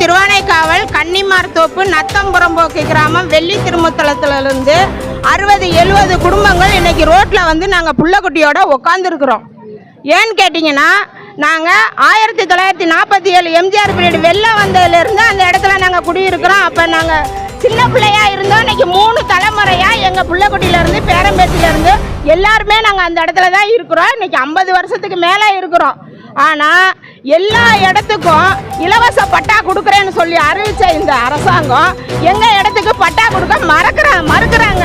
திருவானைக்காவல் கன்னிமார் தோப்பு நத்தம்புறம்போக்கு கிராமம் வெள்ளி திருமுத்தளத்திலிருந்து அறுபது எழுபது குடும்பங்கள் இன்னைக்கு ரோட்டில் வந்து நாங்கள் புள்ளக்குட்டியோட உட்காந்துருக்குறோம் ஏன்னு கேட்டிங்கன்னா நாங்கள் ஆயிரத்தி தொள்ளாயிரத்தி நாற்பத்தி ஏழு எம்ஜிஆர் பீரியட் வெள்ளம் வந்ததுலேருந்து அந்த இடத்துல நாங்கள் குடியிருக்கிறோம். அப்போ நாங்கள் சின்ன பிள்ளையா இருந்தோம். இன்னைக்கு மூணு தலைமுறையாக எங்கள் புள்ளக்குட்டியிலேருந்து பேரம்பேத்திலேருந்து எல்லாருமே நாங்கள் அந்த இடத்துல தான் இருக்கிறோம். இன்னைக்கு ஐம்பது வருஷத்துக்கு மேலே இருக்கிறோம். ஆனால் எல்லா இடத்துக்கும் இலவச பட்டா கொடுக்குறேன்னு சொல்லி அறிவிச்ச இந்த அரசாங்கம். எங்க இடத்துக்கு பட்டா கொடுக்க மறக்கிறாங்க மறுக்கிறாங்க.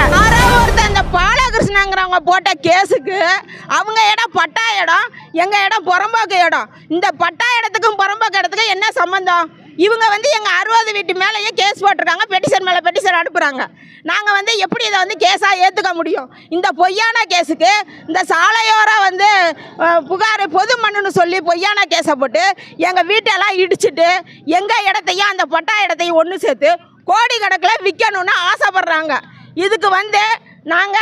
இந்த பாலகிருஷ்ணங்கிறவங்க போட்ட கேஸுக்கு அவங்க இடம் பட்டா இடம் எங்கள் இடம் புறம்போக்கு இடம். இந்த பட்டா இடத்துக்கும் புறம்போக்கு இடத்துக்கும் என்ன சம்மந்தம் இவங்க வந்து எங்கள் அறுபது வீட்டு மேலேயே கேஸ் போட்டிருக்காங்க பெட்டிஷன் மேலே பெட்டிஷன் அனுப்புகிறாங்க நாங்கள் வந்து எப்படி இதை வந்து கேஸாக ஏற்றுக்க முடியும்? இந்த பொய்யான கேஸுக்கு இந்த சாலையோரம் வந்து புகார் பொது மண்ணுன்னு சொல்லி பொய்யான கேஸை போட்டு எங்கள் வீட்டெல்லாம் இடிச்சிட்டு எங்கள் இடத்தையும் அந்த பட்டா இடத்தையும் ஒன்று சேர்த்து கோடி கணக்கில் விற்கணும்னு ஆசைப்படுறாங்க. இதுக்கு வந்து நாங்கள்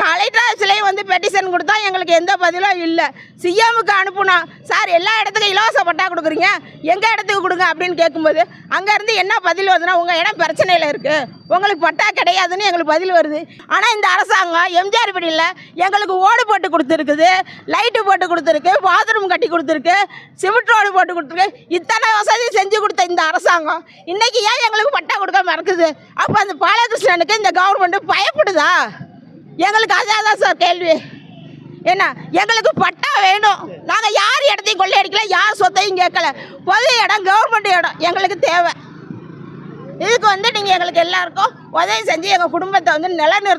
கலெக்டர் ஆஃபீஸில் கலெக்டர் வந்து பெட்டிஷன் கொடுத்தா எங்களுக்கு எந்த பதிலும் இல்லை. சிஎம்முக்கு அனுப்புனோம் சார் எல்லா இடத்துக்கும் இலவச பட்டா கொடுக்குறீங்க. எங்கள் இடத்துக்கு கொடுங்க? அப்படின்னு கேட்கும்போது அங்கேருந்து என்ன பதில் வருதுன்னா உங்கள் இடம் பிரச்சனையில் இருக்குது உங்களுக்கு பட்டா கிடையாதுன்னு எங்களுக்கு பதில் வருது. ஆனால் இந்த அரசாங்கம் எம்ஜிஆர் படியில் எங்களுக்கு ஓடு போட்டு கொடுத்துருக்குது. லைட்டு போட்டு கொடுத்துருக்கு. பாத்ரூம் கட்டி கொடுத்துருக்கு. சிமெண்ட் ரோடு போட்டு கொடுத்துருக்கு. இத்தனை வசதி அரசாங்கம். இன்னைக்கு ஏன் எங்களுக்கு பட்டா கொடுக்க மறக்குது? அப்போ அந்த பாலகிருஷ்ணனுக்கு இந்த கவர்மெண்ட் பயப்படுதா? எங்களுக்கு அதான் தான் சார் கேள்வி. என்ன எங்களுக்கு பட்டா வேணும். நாங்கள் யார் இடத்தையும் கொள்ளையடிக்கல யார் சொத்தையும் கேட்கல. பொது இடம் கவர்மெண்ட் இடம். எங்களுக்கு தேவை. இதுக்கு வந்து நீங்கள் எங்களுக்கு எல்லாருக்கும் உதவி செஞ்சு எங்கள் குடும்பத்தை வந்து நிலநிறுத்த